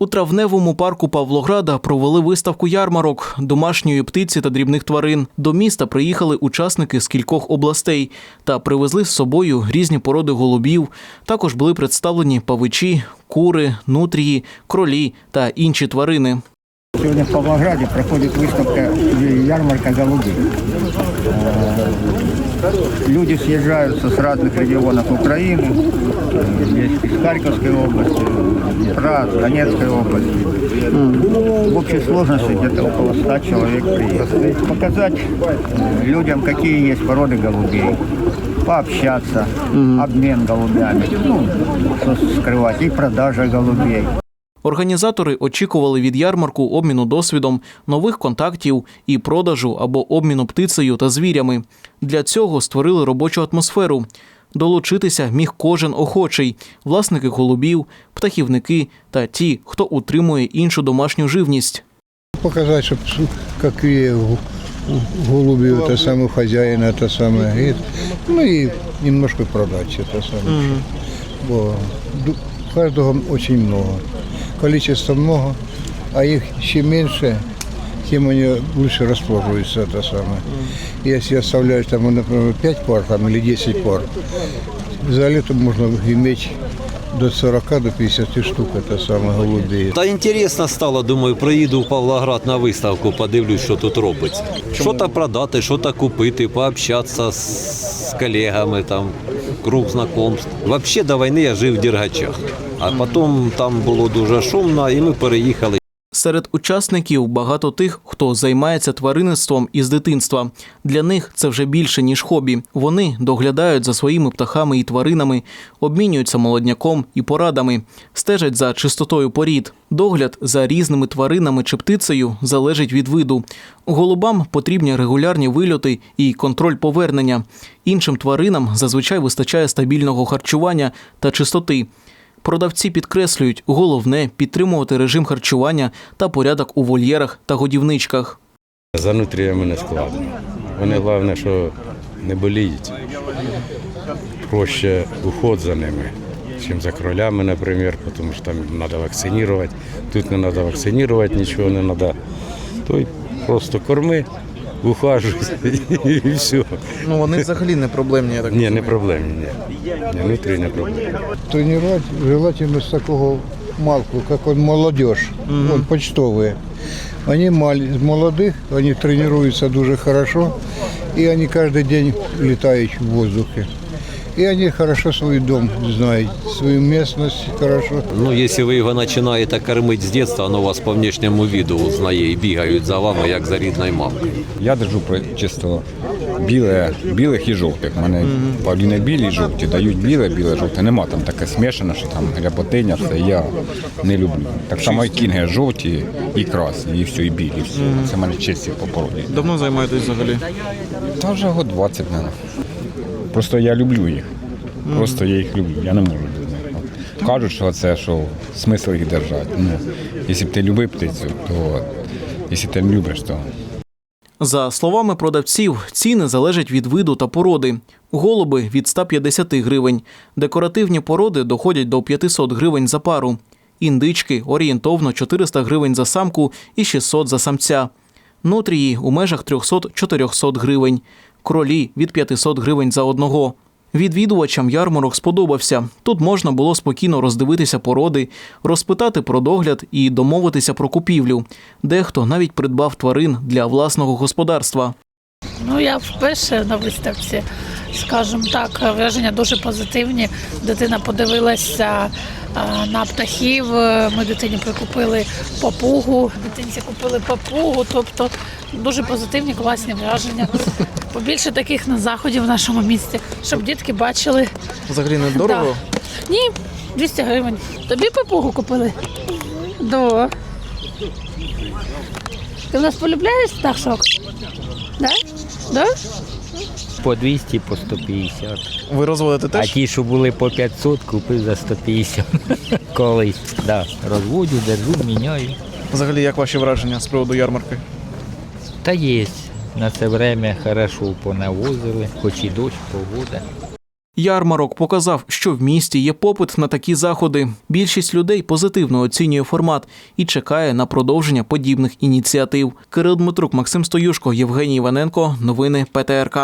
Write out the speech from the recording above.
У травневому парку Павлограда провели виставку ярмарок домашньої птиці та дрібних тварин. До міста приїхали учасники з кількох областей та привезли з собою різні породи голубів. Також були представлені павичі, кури, нутрії, кролі та інші тварини. Сегодня в Павлограде проходит выставка и ярмарка голубей. Э, Люди съезжаются с разных регионов Украины, э, есть из Харьковской области, Днепра, с Донецкой области. В общей сложности где-то около 100 человек приехали. Показать э, людям, какие есть породы голубей, пообщаться, обмен голубями, ну, что скрывать, и продажа голубей. Організатори очікували від ярмарку обміну досвідом, нових контактів і продажу або обміну птицею та звірями. Для цього створили робочу атмосферу. Долучитися міг кожен охочий власники голубів, птахівники та ті, хто утримує іншу домашню живність. показать, чтоб с- какие гу- голуби это самое у хозяина, это самое. И, ну и немножко продать это самое. Бо ду- каждого очень много. Количество много, а их чем меньше, тем они лучше расположиваются это самое. Если оставляешь там, например, 5 пар там, или 10 пар, за лето можно иметь до 40 до 50 штук это самое голубей. Та інтересно стало, думаю, приїду в Павлоград на виставку, подивлюсь, що тут робиться. Що то продати, що то купити, пообщатися з колегами, там, круг знакомств. Взагалі до війни я жив в Дергачах. А потім там було дуже шумно, і ми переїхали. Серед учасників багато тих, хто займається тваринництвом із дитинства. Для них це вже більше ніж хобі. Вони доглядають за своїми птахами і тваринами, обмінюються молодняком і порадами, стежать за чистотою порід. Догляд за різними тваринами чи птицею залежить від виду. Голубам потрібні регулярні вильоти і контроль повернення. Іншим тваринам зазвичай вистачає стабільного харчування та чистоти. Продавці підкреслюють, головне підтримувати режим харчування та порядок у вольєрах та годівничках. За нутріями не складно. Вони головне, що не боліють. Проще уход за ними, ніж за кролями, наприклад, тому що там треба вакцинувати. Тут не треба вакцинувати, нічого не треба. То й просто корми, ухажуй і все. Ну вони взагалі не проблемні, я так Ні, не проблемні, ні. Ні, нутрі не проблемні. тренировать желательно с такого малку, как он молодежь, он почтовые. Они мал- с молодых, они тренируются дуже хорошо, и они каждый день летают в воздухе. И они хорошо свой дом знают, свою местность хорошо. Ну, якщо ви його починаєте кормити з дитинства, воно вас по внешньому виду узнає і бігають за вами, як за рідною мамкою. Я держу чисто біле, білих і жовтих. У мене павліни білі і жовті, дають біле, біле, жовте. Нема там таке смішане, що там ряботиня, все. Я не люблю. Так само і кінги жовті і красні, і все, і білі. і Все. Це в мене чисті по породі. Давно займаєтесь взагалі? Та вже год 20, мабуть. Просто я люблю їх. Просто я їх люблю, я не можу без них. Кажуть, що це що смисл їх держати. Ну, якщо б ти любив птицю, то якщо ти любиш, то За словами продавців, ціни залежать від виду та породи. Голуби від 150 гривень, декоративні породи доходять до 500 гривень за пару. Індички орієнтовно 400 гривень за самку і 600 за самця. Нутрії у межах 300-400 гривень. Кролі від 500 гривень за одного. Відвідувачам ярмарок сподобався. Тут можна було спокійно роздивитися породи, розпитати про догляд і домовитися про купівлю. Дехто навіть придбав тварин для власного господарства. Ну, я вперше на виставці, скажімо так, враження дуже позитивні. Дитина подивилася на птахів. Ми дитині прикупили папугу, дитинці купили папугу. Тобто дуже позитивні, класні враження. Побільше таких на заході в нашому місті, щоб дітки бачили. Взагалі не Да. Ні, 200 гривень. Тобі папугу купили? Да. Ти в нас полюбляєш пташок? Да? Да? По 200, по 150. Ви розводите А ті, що були по 500, купив за 150. Колись. Да. Розводю, держу, міняю. Взагалі, як ваші враження з приводу ярмарки? Та є. На це время хорошо понавозили, хоч і дощ, погода. Ярмарок показав, що в місті є попит на такі заходи. Більшість людей позитивно оцінює формат і чекає на продовження подібних ініціатив. Кирил Дмитрук, Максим Стоюшко, Євгеній Іваненко. Новини ПТРК.